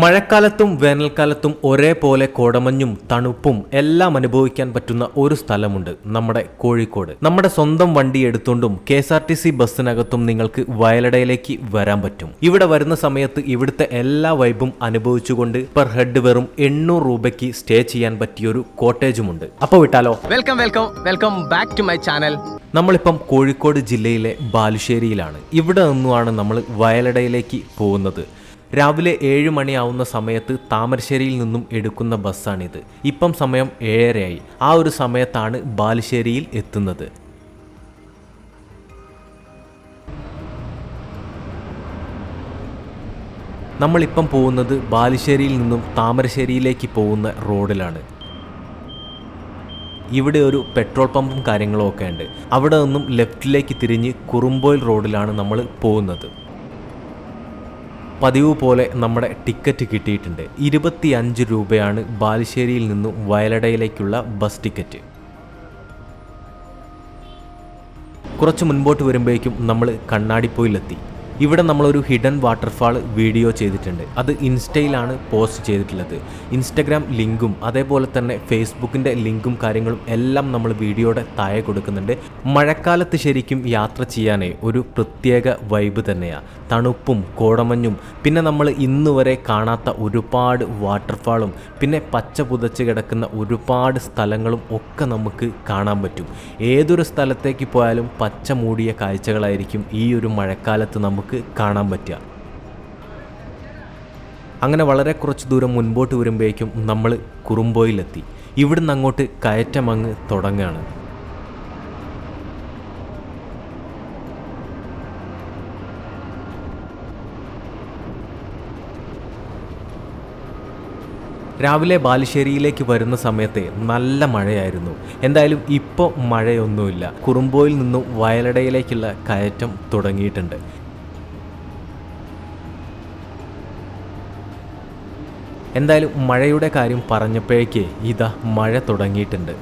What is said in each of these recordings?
മഴക്കാലത്തും വേനൽക്കാലത്തും ഒരേപോലെ കോടമഞ്ഞും തണുപ്പും എല്ലാം അനുഭവിക്കാൻ പറ്റുന്ന ഒരു സ്ഥലമുണ്ട് നമ്മുടെ കോഴിക്കോട്. നമ്മുടെ സ്വന്തം വണ്ടി എടുത്തുകൊണ്ടും K S R T C ബസ്സിനകത്തും നിങ്ങൾക്ക് വയലടയിലേക്ക് വരാൻ പറ്റും. ഇവിടെ വരുന്ന സമയത്ത് ഇവിടുത്തെ എല്ലാ വൈബും അനുഭവിച്ചുകൊണ്ട് പെർ ഹെഡ് വെറും എണ്ണൂറ് രൂപയ്ക്ക് സ്റ്റേ ചെയ്യാൻ പറ്റിയൊരു കോട്ടേജുമുണ്ട്. അപ്പോൾ വിട്ടാലോ? Welcome welcome welcome back to my channel. നമ്മളിപ്പം കോഴിക്കോട് ജില്ലയിലെ ബാലുശ്ശേരിയിലാണ്. ഇവിടെ നിന്നുമാണ് നമ്മൾ വയലടയിലേക്ക് പോകുന്നത്. രാവിലെ ഏഴ് മണിയാവുന്ന സമയത്ത് താമരശ്ശേരിയിൽ നിന്നും എടുക്കുന്ന ബസ്സാണിത്. ഇപ്പം സമയം ഏഴരയായി. ആ ഒരു സമയത്താണ് ബാലുശ്ശേരിയിൽ എത്തുന്നത്. നമ്മളിപ്പം പോകുന്നത് ബാലുശ്ശേരിയിൽ നിന്നും താമരശ്ശേരിയിലേക്ക് പോകുന്ന റോഡിലാണ്. ഇവിടെ ഒരു പെട്രോൾ പമ്പും കാര്യങ്ങളും ഒക്കെ ഉണ്ട് അവിടെ നിന്നും ലെഫ്റ്റിലേക്ക് തിരിഞ്ഞ് കുറുമ്പോയിൽ റോഡിലാണ് നമ്മൾ പോകുന്നത്. പതിവ് പോലെ നമ്മുടെ ടിക്കറ്റ് കിട്ടിയിട്ടുണ്ട്. ഇരുപത്തി അഞ്ച് രൂപയാണ് ബാലുശ്ശേരിയിൽ നിന്നും വയലടയിലേക്കുള്ള ബസ് ടിക്കറ്റ്. കുറച്ച് മുൻപോട്ട് വരുമ്പോഴേക്കും നമ്മൾ കണ്ണാടിപ്പോയിലെത്തി. ഇവിടെ നമ്മളൊരു ഹിഡൻ വാട്ടർഫാൾ വീഡിയോ ചെയ്തിട്ടുണ്ട്. അത് ഇൻസ്റ്റയിലാണ് പോസ്റ്റ് ചെയ്തിട്ടുള്ളത്. ഇൻസ്റ്റഗ്രാം ലിങ്കും അതേപോലെ തന്നെ ഫേസ്ബുക്കിന്റെ ലിങ്കും കാര്യങ്ങളും എല്ലാം നമ്മൾ വീഡിയോയുടെ താഴെ കൊടുക്കുന്നുണ്ട്. മഴക്കാലത്ത് ശരിക്കും യാത്ര ചെയ്യാനേ ഒരു പ്രത്യേക വൈബ് തന്നെയാണ് തണുപ്പും കോടമഞ്ഞും പിന്നെ നമ്മൾ ഇന്ന് വരെ കാണാത്ത ഒരുപാട് വാട്ടർഫാളും പിന്നെ പച്ച പുതച്ച് കിടക്കുന്ന ഒരുപാട് സ്ഥലങ്ങളും ഒക്കെ നമുക്ക് കാണാൻ പറ്റും. ഏതൊരു സ്ഥലത്തേക്ക് പോയാലും പച്ച മൂടിയ കാഴ്ചകളായിരിക്കും ഈ ഒരു മഴക്കാലത്ത് നമുക്ക് കാണാൻ പറ്റുക. അങ്ങനെ വളരെ കുറച്ച് ദൂരം മുൻപോട്ട് വരുമ്പോഴേക്കും നമ്മൾ കുറുമ്പോയിലെത്തി. ഇവിടുന്ന് അങ്ങോട്ട് കയറ്റം അങ്ങ് തുടങ്ങുകയാണ് രാവിലെ ബാലുശ്ശേരിയിലേക്ക് വരുന്ന സമയത്തെ നല്ല മഴയായിരുന്നു. എന്തായാലും ഇപ്പോൾ മഴയൊന്നുമില്ല. കുറുമ്പോയിൽ നിന്നും വയലടയിലേക്കുള്ള കയറ്റം തുടങ്ങിയിട്ടുണ്ട്. എന്തായാലും മഴയുടെ കാര്യം പറഞ്ഞപ്പോഴേക്ക് ഇതാ മഴ തുടങ്ങിയിട്ടുണ്ട്.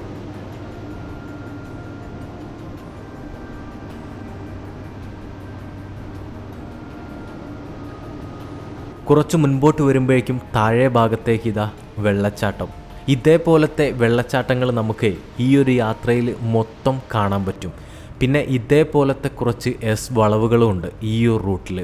കുറച്ച് മുൻപോട്ട് വരുമ്പോഴേക്കും താഴെ ഭാഗത്തേക്ക് ഇതാ വെള്ളച്ചാട്ടം. ഇതേപോലത്തെ വെള്ളച്ചാട്ടങ്ങൾ നമുക്ക് ഈ ഒരു യാത്രയിൽ മൊത്തം കാണാൻ പറ്റും. പിന്നെ ഇതേപോലത്തെ കുറച്ച് എസ് വളവുകളും ഉണ്ട് ഈ ഒരു റൂട്ടിൽ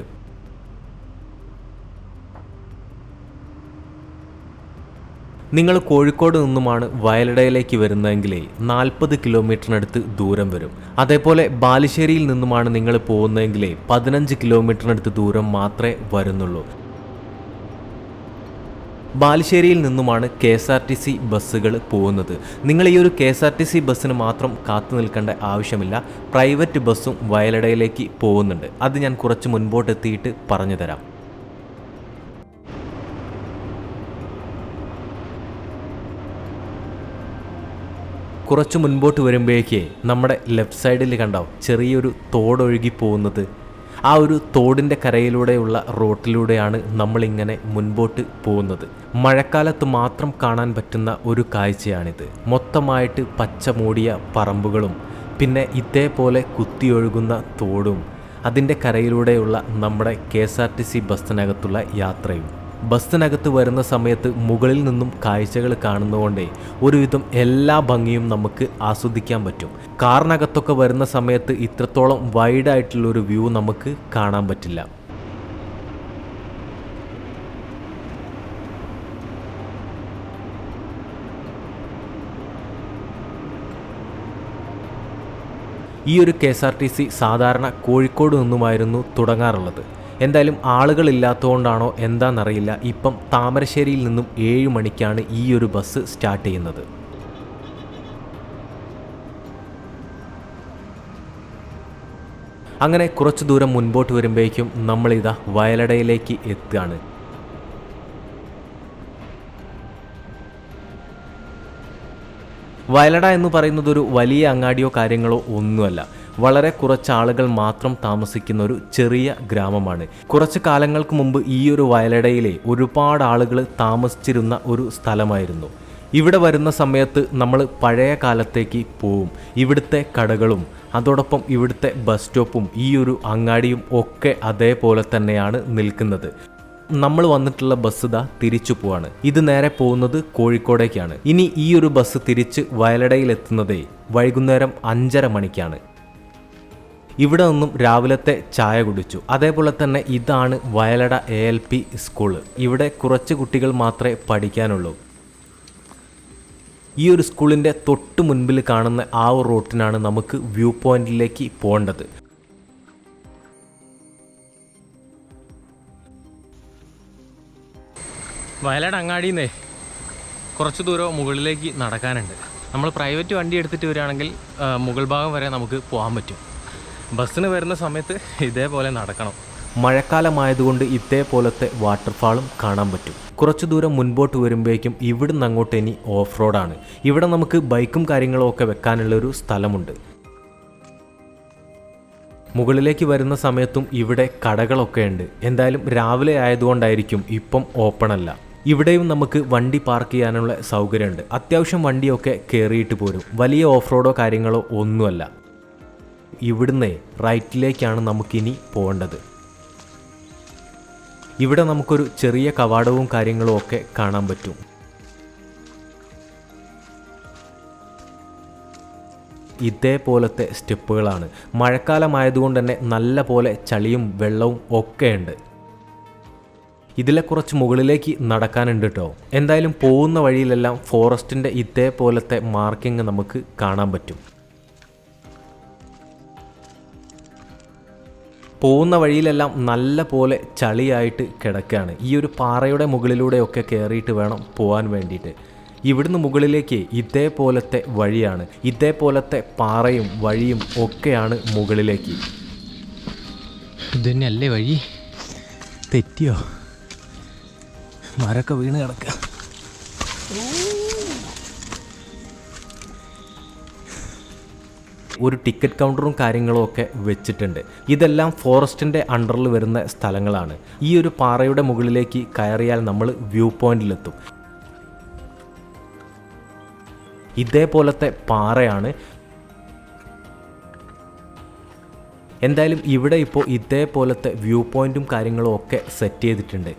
നിങ്ങൾ കോഴിക്കോട് നിന്നുമാണ് വയലടയിലേക്ക് വരുന്നതെങ്കിലേ നാൽപ്പത് കിലോമീറ്ററിനടുത്ത് ദൂരം വരും. അതേപോലെ ബാലുശ്ശേരിയിൽ നിന്നുമാണ് നിങ്ങൾ പോകുന്നതെങ്കിലേ പതിനഞ്ച് കിലോമീറ്ററിനടുത്ത് ദൂരം മാത്രമേ വരുന്നുള്ളൂ. ബാലുശ്ശേരിയിൽ നിന്നുമാണ് K S R T C ബസ്സുകൾ പോകുന്നത്. നിങ്ങൾ ഈ ഒരു K S R T C ബസ്സിന് മാത്രം കാത്തു നിൽക്കേണ്ട ആവശ്യമില്ല. പ്രൈവറ്റ് ബസ്സും വയലടയിലേക്ക് പോകുന്നുണ്ട്. അത് ഞാൻ കുറച്ച് മുൻപോട്ട് എത്തിയിട്ട് പറഞ്ഞു തരാം കുറച്ച് മുൻപോട്ട് വരുമ്പോഴേക്ക് നമ്മുടെ ലെഫ്റ്റ് സൈഡിൽ കണ്ടോ ചെറിയൊരു തോടൊഴുകി പോകുന്നത്. ആ ഒരു തോടിന്റെ കരയിലൂടെയുള്ള റോട്ടിലൂടെയാണ് നമ്മളിങ്ങനെ മുൻപോട്ട് പോകുന്നത്. മഴക്കാലത്ത് മാത്രം കാണാൻ പറ്റുന്ന ഒരു കാഴ്ചയാണിത്. മൊത്തമായിട്ട് പച്ച മൂടിയ പറമ്പുകളും പിന്നെ ഇതേപോലെ കുത്തിയൊഴുകുന്ന തോടും അതിന്റെ കരയിലൂടെയുള്ള നമ്മുടെ K S R T C ബസ്സിനകത്തുള്ള യാത്രയും. ബസ്സിനകത്ത് വരുന്ന സമയത്ത് മുകളിൽ നിന്നും കാഴ്ചകൾ കാണുന്നതുകൊണ്ടേ ഒരുവിധം എല്ലാ ഭംഗിയും നമുക്ക് ആസ്വദിക്കാൻ പറ്റും. കാറിനകത്തൊക്കെ വരുന്ന സമയത്ത് ഇത്രത്തോളം വൈഡായിട്ടുള്ളൊരു വ്യൂ നമുക്ക് കാണാൻ പറ്റില്ല. ഈ ഒരു K S R T C സാധാരണ കോഴിക്കോട് നിന്നുമായിരുന്നു തുടങ്ങാറുള്ളത്. എന്തായാലും ആളുകളില്ലാത്തതുകൊണ്ടാണോ എന്താണെന്നറിയില്ല ഇപ്പം താമരശ്ശേരിയിൽ നിന്നും ഏഴ് മണിക്കാണ് ഈ ഒരു ബസ് സ്റ്റാർട്ട് ചെയ്യുന്നത്. അങ്ങനെ കുറച്ച് ദൂരം മുൻപോട്ട് വരുമ്പോഴേക്കും നമ്മളിതാ വയലടയിലേക്ക് എത്തുകയാണ്. വയലട എന്ന് പറയുന്നത് ഒരു വലിയ അങ്ങാടിയോ കാര്യങ്ങളോ ഒന്നുമല്ല. വളരെ കുറച്ച് ആളുകൾ മാത്രം താമസിക്കുന്ന ഒരു ചെറിയ ഗ്രാമമാണ്. കുറച്ച് കാലങ്ങൾക്ക് മുമ്പ് ഈ ഒരു വയലടയിലെ ഒരുപാട് ആളുകൾ താമസിച്ചിരുന്ന ഒരു സ്ഥലമായിരുന്നു. ഇവിടെ വരുന്ന സമയത്ത് നമ്മൾ പഴയ കാലത്തേക്ക് പോവും. ഇവിടുത്തെ കടകളും അതോടൊപ്പം ഇവിടുത്തെ ബസ് സ്റ്റോപ്പും ഈ ഒരു അങ്ങാടിയും ഒക്കെ അതേപോലെ തന്നെയാണ് നിൽക്കുന്നത്. നമ്മൾ വന്നിട്ടുള്ള ബസ് ഇതാ തിരിച്ചു പോവാണ്. ഇത് നേരെ പോകുന്നത് കോഴിക്കോടേക്കാണ്. ഇനി ഈ ഒരു ബസ് തിരിച്ച് വയലടയിൽ എത്തുന്നതേ വൈകുന്നേരം അഞ്ചര മണിക്കാണ്. ഇവിടെ നിന്നും രാവിലത്തെ ചായ കുടിച്ചു. അതേപോലെ തന്നെ ഇതാണ് Vayalada A L P school ഇവിടെ കുറച്ച് കുട്ടികൾ മാത്രമേ പഠിക്കാനുള്ളൂ. ഈ ഒരു സ്കൂളിന്റെ തൊട്ട് മുൻപിൽ കാണുന്ന ആ ഒരു റൂട്ടിനാണ് നമുക്ക് വ്യൂ പോയിന്റിലേക്ക് പോകേണ്ടത്. വയലട അങ്ങാടിന്നേ കുറച്ച് ദൂരം മുകളിലേക്ക് നടക്കാനുണ്ട്. നമ്മൾ പ്രൈവറ്റ് വണ്ടി എടുത്തിട്ട് വരികയാണെങ്കിൽ മുകൾ ഭാഗം വരെ നമുക്ക് പോകാൻ പറ്റും. ബസ്സിന് വരുന്ന സമയത്ത് ഇതേപോലെ നടക്കണം. മഴക്കാലമായതുകൊണ്ട് ഇതേപോലത്തെ വാട്ടർഫാളും കാണാൻ പറ്റും. കുറച്ച് ദൂരം മുൻപോട്ട് വരുമ്പോഴേക്കും ഇവിടുന്ന് അങ്ങോട്ട് ഇനി ഓഫ് റോഡാണ്. ഇവിടെ നമുക്ക് ബൈക്കും കാര്യങ്ങളും ഒക്കെ വെക്കാനുള്ളൊരു സ്ഥലമുണ്ട്. മുകളിലേക്ക് വരുന്ന സമയത്തും ഇവിടെ കടകളൊക്കെ ഉണ്ട്. എന്തായാലും രാവിലെ ആയതുകൊണ്ടായിരിക്കും ഇപ്പം ഓപ്പൺ അല്ല. ഇവിടെയും നമുക്ക് വണ്ടി പാർക്ക് ചെയ്യാനുള്ള സൗകര്യമുണ്ട്. അത്യാവശ്യം വണ്ടിയൊക്കെ കയറിയിട്ട് പോരും. വലിയ ഓഫ് റോഡോ കാര്യങ്ങളോ ഒന്നുമല്ല. ഇവിടുന്ന് റൈറ്റിലേക്കാണ് നമുക്കിനി പോകേണ്ടത്. ഇവിടെ നമുക്കൊരു ചെറിയ കവാടവും കാര്യങ്ങളും ഒക്കെ കാണാൻ പറ്റും. ഇതേപോലത്തെ സ്റ്റെപ്പുകളാണ്. മഴക്കാലമായതുകൊണ്ട് തന്നെ നല്ല പോലെ ചളിയും വെള്ളവും ഒക്കെ ഉണ്ട് ഇതിലെ കുറച്ച് മുകളിലേക്ക് നടക്കാനുണ്ട് കേട്ടോ എന്തായാലും പോകുന്ന വഴിയിലെല്ലാം ഫോറസ്റ്റിന്റെ ഇതേപോലത്തെ മാർക്കിംഗ് നമുക്ക് കാണാൻ പറ്റും. പോകുന്ന വഴിയിലെല്ലാം നല്ല പോലെ ചളിയായിട്ട് കിടക്കുകയാണ്. ഈ ഒരു പാറയുടെ മുകളിലൂടെയൊക്കെ കയറിയിട്ട് വേണം പോകാൻ വേണ്ടിയിട്ട്. ഇവിടുന്ന് മുകളിലേക്ക് ഇതേപോലത്തെ വഴിയാണ്. ഇതേപോലത്തെ പാറയും വഴിയും ഒക്കെയാണ് മുകളിലേക്ക്. ഇത് തന്നെയല്ലേ വഴി? തെറ്റിയോ? മരൊക്കെ വീണ് കിടക്കുക ഒരു ടിക്കറ്റ് കൗണ്ടറും കാര്യങ്ങളും ഒക്കെ വെച്ചിട്ടുണ്ട്. ഇതെല്ലാം ഫോറസ്റ്റിന്റെ അണ്ടറിൽ വരുന്ന സ്ഥലങ്ങളാണ്. ഈ ഒരു പാറയുടെ മുകളിലേക്ക് കയറിയാൽ നമ്മൾ വ്യൂ പോയിന്റിലെത്തും. ഇതേപോലത്തെ പാറയാണ്. എന്തായാലും ഇവിടെ ഇപ്പോൾ ഇതേപോലത്തെ വ്യൂ പോയിന്റും കാര്യങ്ങളും ഒക്കെ സെറ്റ് ചെയ്തിട്ടുണ്ട്.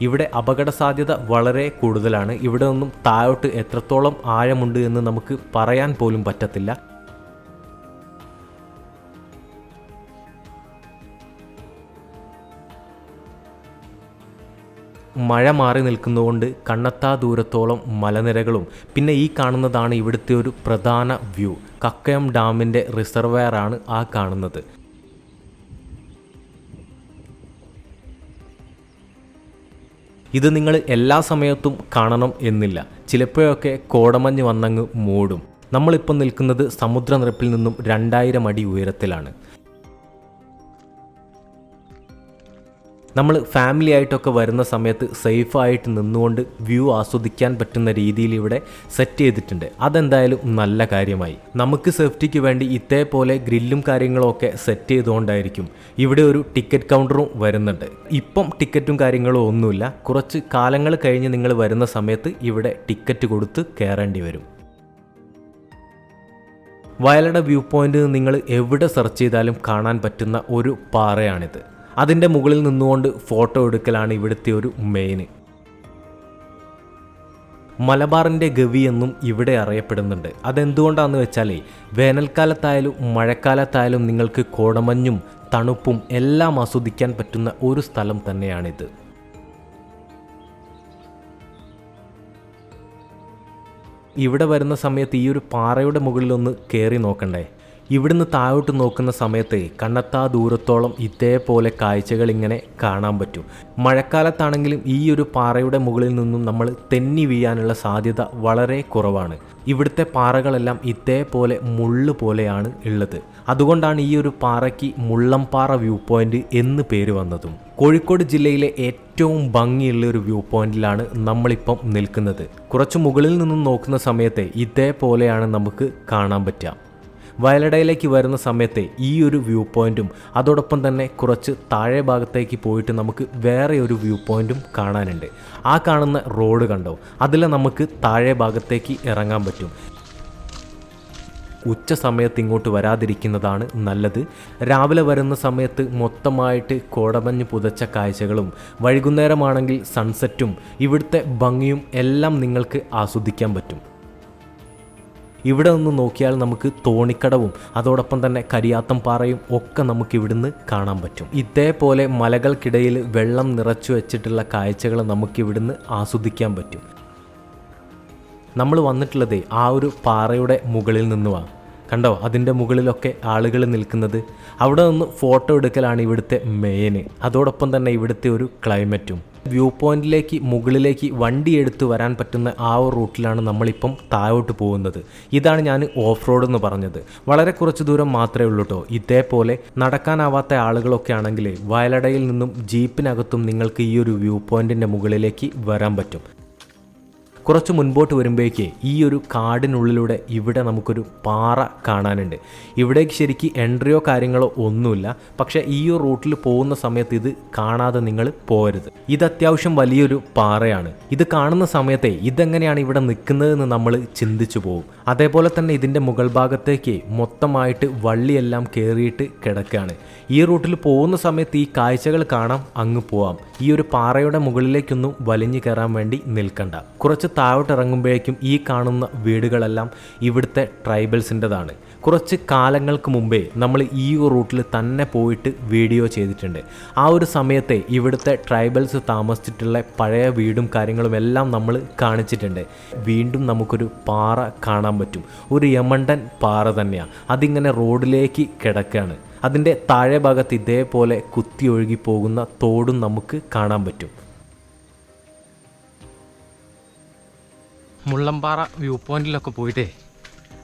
ഇവിടെ അപകട സാധ്യത വളരെ കൂടുതലാണ്. ഇവിടെ നിന്നും താഴോട്ട് എത്രത്തോളം ആഴമുണ്ട് എന്ന് നമുക്ക് പറയാൻ പോലും പറ്റത്തില്ല. മഴ മാറി നിൽക്കുന്നതുകൊണ്ട് കണ്ണത്താ ദൂരത്തോളം മലനിരകളും. പിന്നെ ഈ കാണുന്നതാണ് ഇവിടുത്തെ ഒരു പ്രധാന വ്യൂ. കക്കയം ഡാമിന്റെ റിസർവയറാണ് ആ കാണുന്നത്. ഇത് നിങ്ങൾ എല്ലാ സമയത്തും കാണണം എന്നില്ല. ചിലപ്പോഴൊക്കെ കോടമഞ്ഞ് വന്നങ്ങ് മൂടും. നമ്മളിപ്പോൾ നിൽക്കുന്നത് സമുദ്രനിരപ്പിൽ നിന്നും രണ്ടായിരം അടി ഉയരത്തിലാണ്. നമ്മൾ ഫാമിലി ആയിട്ടൊക്കെ വരുന്ന സമയത്ത് സേഫായിട്ട് നിന്നുകൊണ്ട് വ്യൂ ആസ്വദിക്കാൻ പറ്റുന്ന രീതിയിൽ ഇവിടെ സെറ്റ് ചെയ്തിട്ടുണ്ട്. അതെന്തായാലും നല്ല കാര്യമായി. നമുക്ക് സേഫ്റ്റിക്ക് വേണ്ടി ഇതേപോലെ ഗ്രില്ലും കാര്യങ്ങളും ഒക്കെ സെറ്റ് ചെയ്തുകൊണ്ടായിരിക്കും ഇവിടെ ഒരു ടിക്കറ്റ് കൗണ്ടറും വരുന്നുണ്ട്. ഇപ്പം ടിക്കറ്റും കാര്യങ്ങളും ഒന്നുമില്ല. കുറച്ച് കാലങ്ങൾ കഴിഞ്ഞ് നിങ്ങൾ വരുന്ന സമയത്ത് ഇവിടെ ടിക്കറ്റ് കൊടുത്ത് കയറേണ്ടി വരും. വയലട വ്യൂ പോയിന്റ് നിങ്ങൾ എവിടെ സെർച്ച് ചെയ്താലും കാണാൻ പറ്റുന്ന ഒരു പാറയാണിത്. അതിന്റെ മുകളിൽ നിന്നുകൊണ്ട് ഫോട്ടോ എടുക്കലാണ് ഇവിടുത്തെ ഒരു മെയിൻ മലബാറിന്റെ ഗവി എന്നും ഇവിടെ അറിയപ്പെടുന്നുണ്ട്. അതെന്തുകൊണ്ടാണെന്ന് വെച്ചാലേ വേനൽക്കാലത്തായാലും മഴക്കാലത്തായാലും നിങ്ങൾക്ക് കോടമഞ്ഞും തണുപ്പും എല്ലാം ആസ്വദിക്കാൻ പറ്റുന്ന ഒരു സ്ഥലം തന്നെയാണിത്. ഇവിടെ വരുന്ന സമയത്ത് ഈ ഒരു പാറയുടെ മുകളിലൊന്ന് കയറി നോക്കണ്ടേ? ഇവിടുന്ന് താഴോട്ട് നോക്കുന്ന സമയത്ത് കണ്ണത്താ ദൂരത്തോളം ഇതേപോലെ കാഴ്ചകൾ ഇങ്ങനെ കാണാൻ പറ്റും. മഴക്കാലത്താണെങ്കിലും ഈ ഒരു പാറയുടെ മുകളിൽ നിന്നും നമ്മൾ തെന്നി വീഴാനുള്ള സാധ്യത വളരെ കുറവാണ്. ഇവിടുത്തെ പാറകളെല്ലാം ഇതേപോലെ മുള്ള് പോലെയാണ് ഉള്ളത്. അതുകൊണ്ടാണ് ഈ ഒരു പാറയ്ക്ക് മുള്ളംപാറ വ്യൂ പോയിന്റ് എന്ന് പേര് വന്നതും. കോഴിക്കോട് ജില്ലയിലെ ഏറ്റവും ഭംഗിയുള്ള ഒരു വ്യൂ പോയിന്റിലാണ് നമ്മളിപ്പം നിൽക്കുന്നത്. കുറച്ച് മുകളിൽ നിന്നും നോക്കുന്ന സമയത്ത് ഇതേപോലെയാണ് നമുക്ക് കാണാൻ പറ്റുക വയലടയിലേക്ക് വരുന്ന സമയത്തെ ഈ ഒരു വ്യൂ പോയിന്റും അതോടൊപ്പം തന്നെ കുറച്ച് താഴെ ഭാഗത്തേക്ക് പോയിട്ട് നമുക്ക് വേറെ ഒരു വ്യൂ പോയിന്റും കാണാനുണ്ട്. ആ കാണുന്ന റോഡ് കണ്ടോ? അതിൽ നമുക്ക് താഴെ ഭാഗത്തേക്ക് ഇറങ്ങാൻ പറ്റും. ഉച്ച സമയത്ത് ഇങ്ങോട്ട് വരാതിരിക്കുന്നതാണ് നല്ലത്. രാവിലെ വരുന്ന സമയത്ത് മൊത്തമായിട്ട് കോടമഞ്ഞ് പുതച്ച കാഴ്ചകളും വൈകുന്നേരമാണെങ്കിൽ സൺസെറ്റും ഇവിടുത്തെ ഭംഗിയും എല്ലാം നിങ്ങൾക്ക് ആസ്വദിക്കാൻ പറ്റും. ഇവിടെ നിന്ന് നോക്കിയാൽ നമുക്ക് തോണിക്കടവും അതോടൊപ്പം തന്നെ കരിയാത്തം പാറയും ഒക്കെ നമുക്ക് ഇവിടുന്ന് കാണാൻ പറ്റും. ഇതേപോലെ മലകൾക്കിടയിൽ വെള്ളം നിറച്ചു വെച്ചിട്ടുള്ള കാഴ്ചകൾ നമുക്ക് ഇവിടുന്ന് ആസ്വദിക്കാൻ പറ്റും. നമ്മൾ വന്നിട്ടുള്ളത് ആ ഒരു പാറയുടെ മുകളിൽ നിന്നുമാണ് കണ്ടോ? അതിന്റെ മുകളിലൊക്കെ ആളുകൾ നിൽക്കുന്നത്. അവിടെ നിന്ന് ഫോട്ടോ എടുക്കലാണ് ഇവിടുത്തെ മെയിന് അതോടൊപ്പം തന്നെ ഇവിടുത്തെ ഒരു ക്ലൈമറ്റും വ്യൂ പോയിന്റിലേക്ക് മുകളിലേക്ക് വണ്ടി എടുത്ത് വരാൻ പറ്റുന്ന ആ ഒരു റൂട്ടിലാണ് നമ്മളിപ്പം താഴോട്ട് പോകുന്നത്. ഇതാണ് ഞാൻ ഓഫ് റോഡ് എന്ന് പറഞ്ഞത്. വളരെ കുറച്ച് ദൂരം മാത്രമേ ഉള്ളൂ കേട്ടോ ഇതേപോലെ നടക്കാനാവാത്ത ആളുകളൊക്കെ ആണെങ്കിൽ വയലടയിൽ നിന്നും ജീപ്പിനകത്തും നിങ്ങൾക്ക് ഈ ഒരു വ്യൂ പോയിന്റിന്റെ മുകളിലേക്ക് വരാൻ പറ്റും. കുറച്ച് മുൻപോട്ട് വരുമ്പോഴേക്ക് ഈ ഒരു കാടിനുള്ളിലൂടെ ഇവിടെ നമുക്കൊരു പാറ കാണാനുണ്ട്. ഇവിടേക്ക് ശരിക്ക് എൻട്രിയോ കാര്യങ്ങളോ ഒന്നുമില്ല. പക്ഷേ ഈ ഒരു റൂട്ടിൽ പോകുന്ന സമയത്ത് ഇത് കാണാതെ നിങ്ങൾ പോകരുത്. ഇത് അത്യാവശ്യം വലിയൊരു പാറയാണ്. ഇത് കാണുന്ന സമയത്തെ ഇതെങ്ങനെയാണ് ഇവിടെ നിൽക്കുന്നതെന്ന് നമ്മൾ ചിന്തിച്ചു പോകും. അതേപോലെ തന്നെ ഇതിന്റെ മുകൾ ഭാഗത്തേക്ക് മൊത്തമായിട്ട് വള്ളിയെല്ലാം കയറിയിട്ട് കിടക്കുകയാണ്. ഈ റൂട്ടിൽ പോകുന്ന സമയത്ത് ഈ കാഴ്ചകൾ കാണാം അങ്ങ് പോവാം. ഈ ഒരു പാറയുടെ മുകളിലേക്കൊന്നും വലിഞ്ഞു കയറാൻ വേണ്ടി നിൽക്കണ്ട. കുറച്ച് താഴോട്ട് ഇറങ്ങുമ്പോഴേക്കും ഈ കാണുന്ന വീടുകളെല്ലാം ഇവിടുത്തെ ട്രൈബൽസിന്റെതാണ്. കുറച്ച് കാലങ്ങൾക്ക് മുമ്പേ നമ്മൾ ഈ റൂട്ടിൽ തന്നെ പോയിട്ട് വീഡിയോ ചെയ്തിട്ടുണ്ട്. ആ ഒരു സമയത്തെ ഇവിടുത്തെ ട്രൈബൽസ് താമസിച്ചിട്ടുള്ള പഴയ വീടും കാര്യങ്ങളും എല്ലാം നമ്മൾ കാണിച്ചിട്ടുണ്ട്. വീണ്ടും നമുക്കൊരു പാറ കാണാൻ പറ്റും. ഒരു യമണ്ടൻ പാറ തന്നെയാണ് അതിങ്ങനെ റോഡിലേക്ക് കിടക്കുകയാണ് അതിന്റെ താഴെ ഭാഗത്ത് ഇതേപോലെ കുത്തി ഒഴുകി പോകുന്ന തോടും നമുക്ക് കാണാൻ പറ്റും. മുള്ളമ്പാറ വ്യൂ പോയിന്റിലൊക്കെ പോയിട്ടേ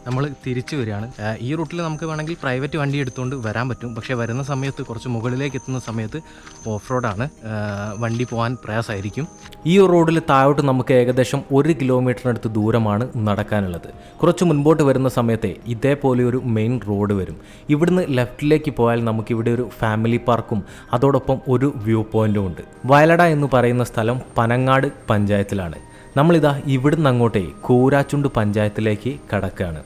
നമ്മൾ തിരിച്ചു വരികയാണ്. ഈ റൂട്ടിൽ നമുക്ക് വേണമെങ്കിൽ പ്രൈവറ്റ് വണ്ടി എടുത്തുകൊണ്ട് വരാൻ പറ്റും. പക്ഷേ വരുന്ന സമയത്ത് കുറച്ച് മുകളിലേക്ക് എത്തുന്ന സമയത്ത് ഓഫ് റോഡാണ് വണ്ടി പോകാൻ പ്രയാസമായിരിക്കും ഈ റോഡിൽ താഴോട്ട് നമുക്ക് ഏകദേശം ഒരു കിലോമീറ്ററിനടുത്ത് ദൂരമാണ് നടക്കാനുള്ളത്. കുറച്ച് മുൻപോട്ട് വരുന്ന സമയത്തെ ഇതേപോലെ ഒരു മെയിൻ റോഡ് വരും. ഇവിടുന്ന് ലെഫ്റ്റിലേക്ക് പോയാൽ നമുക്കിവിടെ ഒരു ഫാമിലി പാർക്കും അതോടൊപ്പം ഒരു വ്യൂ പോയിന്റും ഉണ്ട്. വയലട എന്ന് പറയുന്ന സ്ഥലം പനങ്ങാട് പഞ്ചായത്തിലാണ്. നമ്മളിതാ ഇവിടുന്ന് അങ്ങോട്ടേ കൂരാച്ചുണ്ട് പഞ്ചായത്തിലേക്ക് കടക്കുകയാണ്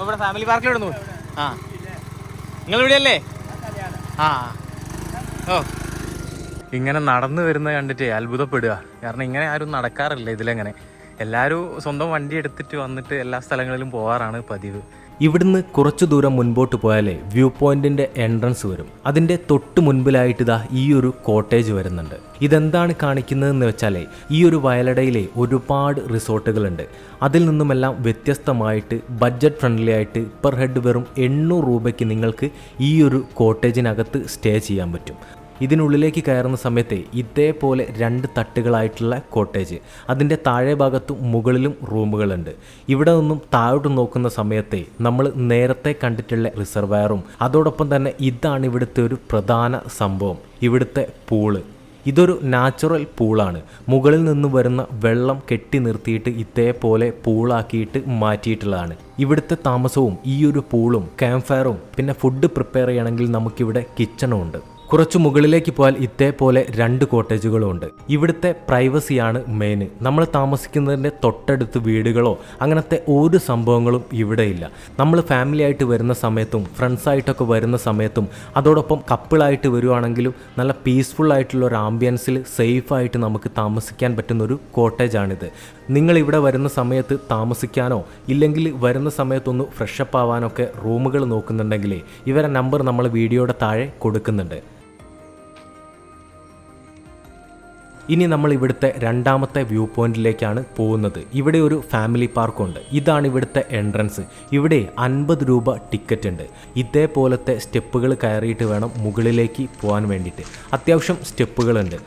ഇവിടെ ഫാമിലി പാർക്കിലിടുന്നു ആ. നിങ്ങൾ ഇവിടെയല്ലേ ആ. ഓ. ഇങ്ങനെ നടന്നു വരുന്നത് കണ്ടിട്ട് അത്ഭുതപ്പെടുക. കാരണം ഇങ്ങനെ ആരും നടക്കാറില്ല ഇതിലെങ്ങനെ. എല്ലാവരും സ്വന്തം വണ്ടി എടുത്തിട്ട് വന്നിട്ട് എല്ലാ സ്ഥലങ്ങളിലും പോകാറാണ് പതിവ്. ഇവിടുന്ന് കുറച്ചു ദൂരം മുൻപോട്ട് പോയാലേ വ്യൂ പോയിന്റിന്റെ എൻട്രൻസ് വരും. അതിന്റെ തൊട്ട് മുൻപിലായിട്ട് ഇതാ ഈ ഒരു കോട്ടേജ് വരുന്നുണ്ട്. ഇതെന്താണ് കാണിക്കുന്നതെന്ന് വെച്ചാൽ ഈ ഒരു വയലടയിലെ ഒരുപാട് റിസോർട്ടുകളുണ്ട്. അതിൽ നിന്നുമെല്ലാം വ്യത്യസ്തമായിട്ട് ബഡ്ജറ്റ് ഫ്രണ്ട്ലി ആയിട്ട് പെർ ഹെഡ് വെറും എണ്ണൂറ് രൂപയ്ക്ക് നിങ്ങൾക്ക് ഈ ഒരു കോട്ടേജിനകത്ത് സ്റ്റേ ചെയ്യാൻ പറ്റും. ഇതിനുള്ളിലേക്ക് കയറുന്ന സമയത്ത് ഇതേപോലെ രണ്ട് തട്ടുകളായിട്ടുള്ള കോട്ടേജ്. അതിന്റെ താഴെ ഭാഗത്തും മുകളിലും റൂമുകളുണ്ട്. ഇവിടെ നിന്നും താഴോട്ട് നോക്കുന്ന സമയത്തെ നമ്മൾ നേരത്തെ കണ്ടിട്ടുള്ള റിസർവയറും. അതോടൊപ്പം തന്നെ ഇതാണ് ഇവിടുത്തെ ഒരു പ്രധാന സംഭവം. ഇവിടുത്തെ പൂൾ. ഇതൊരു നാച്ചുറൽ പൂളാണ്. മുകളിൽ നിന്ന് വരുന്ന വെള്ളം കെട്ടി നിർത്തിയിട്ട് ഇതേപോലെ പൂളാക്കിയിട്ട് മാറ്റിയിട്ടുള്ളതാണ്. ഇവിടുത്തെ താമസവും ഈ ഒരു പൂളും ക്യാമ്പ് ഫയറും പിന്നെ ഫുഡ് പ്രിപ്പയർ ചെയ്യണമെങ്കിൽ നമുക്കിവിടെ കിച്ചണും ഉണ്ട് കുറച്ച് മുകളിലേക്ക് പോയാൽ ഇതേപോലെ രണ്ട് കോട്ടേജുകളും ഉണ്ട് ഇവിടുത്തെ പ്രൈവസിയാണ് മെയിൻ നമ്മൾ താമസിക്കുന്നതിന്റെ തൊട്ടടുത്ത് വീടുകളോ അങ്ങനത്തെ ഒരു സംഭവങ്ങളും ഇവിടെ ഇല്ല. നമ്മൾ ഫാമിലി ആയിട്ട് വരുന്ന സമയത്തും ഫ്രണ്ട്സായിട്ടൊക്കെ വരുന്ന സമയത്തും അതോടൊപ്പം കപ്പിളായിട്ട് വരുവാണെങ്കിലും നല്ല പീസ്ഫുൾ ആയിട്ടുള്ള ഒരു ആംബിയൻസിൽ സേഫായിട്ട് നമുക്ക് താമസിക്കാൻ പറ്റുന്ന ഒരു കോട്ടേജാണിത്. നിങ്ങൾ ഇവിടെ വരുന്ന സമയത്ത് താമസിക്കാനോ ഇല്ലെങ്കിൽ വരുന്ന സമയത്തൊന്ന് ഫ്രഷപ്പ് ആവാനൊക്കെ റൂമുകൾ നോക്കുന്നുണ്ടെങ്കിൽ ഇവരെ നമ്പർ നമ്മൾ വീഡിയോയുടെ താഴെ കൊടുക്കുന്നുണ്ട്. ഇനി നമ്മൾ ഇവിടുത്തെ രണ്ടാമത്തെ വ്യൂ പോയിന്റിലേക്കാണ് പോകുന്നത്. ഇവിടെ ഒരു ഫാമിലി പാർക്കുണ്ട്. ഇതാണ് ഇവിടുത്തെ എൻട്രൻസ്. ഇവിടെ അൻപത് രൂപ ടിക്കറ്റ് ഉണ്ട്. ഇതേപോലത്തെ സ്റ്റെപ്പുകൾ കയറിയിട്ട് വേണം മുകളിലേക്ക് പോകാൻ വേണ്ടിയിട്ട്. അത്യാവശ്യം സ്റ്റെപ്പുകളുണ്ട്.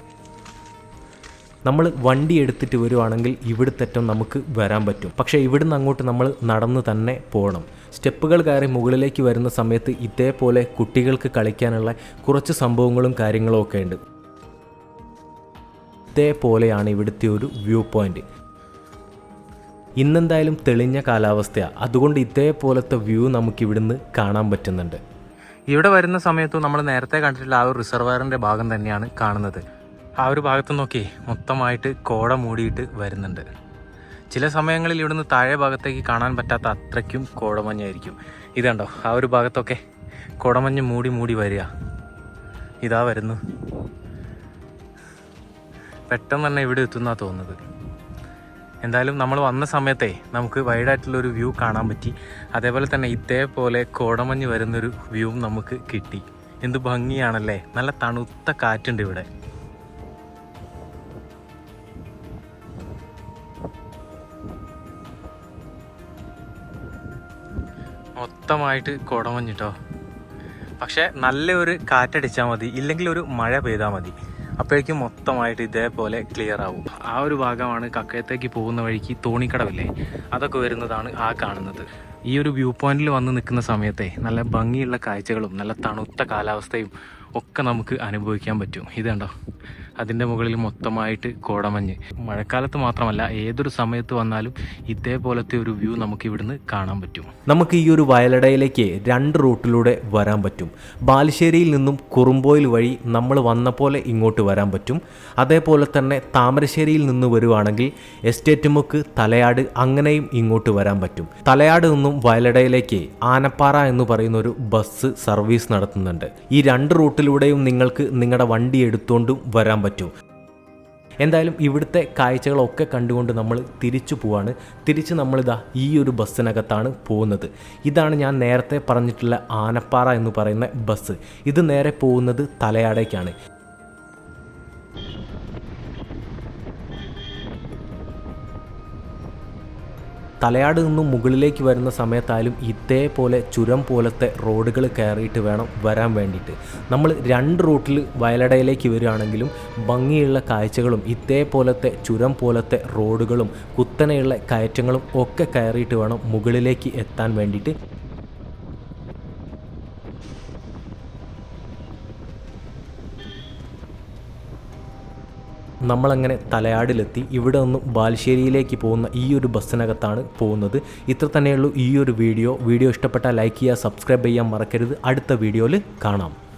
നമ്മൾ വണ്ടി എടുത്തിട്ട് വരുവാണെങ്കിൽ ഇവിടുത്തെറ്റം നമുക്ക് വരാൻ പറ്റും. പക്ഷേ ഇവിടുന്ന് അങ്ങോട്ട് നമ്മൾ നടന്ന് തന്നെ പോകണം. സ്റ്റെപ്പുകൾ കയറി മുകളിലേക്ക് വരുന്ന സമയത്ത് ഇതേപോലെ കുട്ടികൾക്ക് കളിക്കാനുള്ള കുറച്ച് സംഭവങ്ങളും കാര്യങ്ങളും ഒക്കെ ഉണ്ട്. ഇതേപോലെയാണ് ഇവിടുത്തെ ഒരു വ്യൂ പോയിന്റ്. ഇന്നെന്തായാലും തെളിഞ്ഞ കാലാവസ്ഥയാണ് അതുകൊണ്ട് ഇതേപോലത്തെ വ്യൂ നമുക്ക് ഇവിടുന്ന് കാണാൻ പറ്റുന്നുണ്ട്. ഇവിടെ വരുന്ന സമയത്ത് നമ്മൾ നേരത്തെ കണ്ടിട്ടുള്ള ആ ഒരു റിസർവയറിന്റെ ഭാഗം തന്നെയാണ് കാണുന്നത്. ആ ഒരു ഭാഗത്ത് നോക്കി മൊത്തമായിട്ട് കോട മൂടിയിട്ട് വരുന്നുണ്ട്. ചില സമയങ്ങളിൽ ഇവിടുന്ന് താഴെ ഭാഗത്തേക്ക് കാണാൻ പറ്റാത്ത അത്രയ്ക്കും കോടമഞ്ഞായിരിക്കും. ഇതുണ്ടോ? ആ ഒരു ഭാഗത്തൊക്കെ കോടമഞ്ഞ് മൂടി മൂടി വരിക. ഇതാ വരുന്നു. പെട്ടെന്ന് തന്നെ ഇവിടെ എത്തുന്നതാണ് തോന്നുന്നത്. എന്തായാലും നമ്മൾ വന്ന സമയത്തെ നമുക്ക് വൈഡായിട്ടുള്ളൊരു വ്യൂ കാണാൻ പറ്റി. അതേപോലെ തന്നെ ഇതേപോലെ കോടമഞ്ഞ് വരുന്നൊരു വ്യൂവും നമുക്ക് കിട്ടി. എന്ത് ഭംഗിയാണല്ലേ? നല്ല തണുത്ത കാറ്റുണ്ട് ഇവിടെ. മൊത്തമായിട്ട് കോടമഞ്ഞിട്ടോ പക്ഷേ നല്ലൊരു കാറ്റടിച്ചാൽ മതി. ഇല്ലെങ്കിൽ ഒരു മഴ പെയ്താൽ മതി. അപ്പോഴേക്കും മൊത്തമായിട്ട് ഇതേപോലെ ക്ലിയർ ആവും. ആ ഒരു ഭാഗമാണ് കക്കയത്തേക്ക് പോകുന്ന വഴിക്ക് തോണിക്കടവില്ലേ അതൊക്കെ വരുന്നതാണ് ആ കാണുന്നത്. ഈ ഒരു വ്യൂ പോയിന്റിൽ വന്ന് നിൽക്കുന്ന സമയത്തെ നല്ല ഭംഗിയുള്ള കാഴ്ചകളും നല്ല തണുത്ത കാലാവസ്ഥയും ഒക്കെ നമുക്ക് അനുഭവിക്കാൻ പറ്റും. ഇത് കണ്ടോ? അതിന്റെ മുകളിൽ മൊത്തമായിട്ട് കോടമഞ്ഞ്. മഴക്കാലത്ത് മാത്രമല്ല ഏതൊരു സമയത്ത് വന്നാലും ഇതേപോലത്തെ ഒരു വ്യൂ നമുക്ക് ഇവിടുന്ന് കാണാൻ പറ്റും. നമുക്ക് ഈ ഒരു വയലടയിലേക്ക് രണ്ട് റൂട്ടിലൂടെ വരാൻ പറ്റും. ബാലുശ്ശേരിയിൽ നിന്നും കുറുമ്പോയിൽ വഴി നമ്മൾ വന്ന പോലെ ഇങ്ങോട്ട് വരാൻ പറ്റും. അതേപോലെ തന്നെ താമരശ്ശേരിയിൽ നിന്ന് വരുവാണെങ്കിൽ എസ്റ്റേറ്റ് മുക്ക് തലയാട് അങ്ങനെയും ഇങ്ങോട്ട് വരാൻ പറ്റും. തലയാട് നിന്നും വയലടയിലേക്ക് ആനപ്പാറ എന്ന് പറയുന്ന ഒരു ബസ് സർവീസ് നടത്തുന്നുണ്ട്. ഈ രണ്ട് റൂട്ടിലൂടെയും നിങ്ങൾക്ക് നിങ്ങളുടെ വണ്ടി എടുത്തുകൊണ്ടും വരാൻ പറ്റും. എന്തായാലും ഇവിടുത്തെ കാഴ്ചകളൊക്കെ കണ്ടുകൊണ്ട് നമ്മൾ തിരിച്ചു പോവാണ്. തിരിച്ച് നമ്മളിതാ ഈ ഒരു ബസ്സിനകത്താണ് പോകുന്നത്. ഇതാണ് ഞാൻ നേരത്തെ പറഞ്ഞിട്ടുള്ള ആനപ്പാറ എന്ന് പറയുന്ന ബസ്. ഇത് നേരെ പോകുന്നത് തലയാടേക്കാണ്. തലയാട് നിന്നും മുകളിലേക്ക് വരുന്ന സമയത്തായാലും ഇതേപോലെ ചുരം പോലത്തെ റോഡുകൾ കയറിയിട്ട് വേണം വരാൻ വേണ്ടിയിട്ട്. നമ്മൾ രണ്ട് റൂട്ടിൽ വയലടയിലേക്ക് വരികയാണെങ്കിലും ഭംഗിയുള്ള കാഴ്ചകളും ഇതേപോലത്തെ ചുരം പോലത്തെ റോഡുകളും കുത്തനെയുള്ള കയറ്റങ്ങളും ഒക്കെ കയറിയിട്ട് വേണം മുകളിലേക്ക് എത്താൻ വേണ്ടിയിട്ട്. നമ്മളങ്ങനെ തലയാടിലെത്തി ഇവിടെ നിന്നും ബാലുശ്ശേരിയിലേക്ക് പോകുന്ന ഈ ഒരു ബസ്സിനകത്താണ് പോകുന്നത്. ഇത്ര തന്നെയുള്ളൂ ഈ ഒരു വീഡിയോ. വീഡിയോ ഇഷ്ടപ്പെട്ടാൽ ലൈക്ക് ചെയ്യുക സബ്സ്ക്രൈബ് ചെയ്യാൻ മറക്കരുത്. അടുത്ത വീഡിയോയിൽ കാണാം.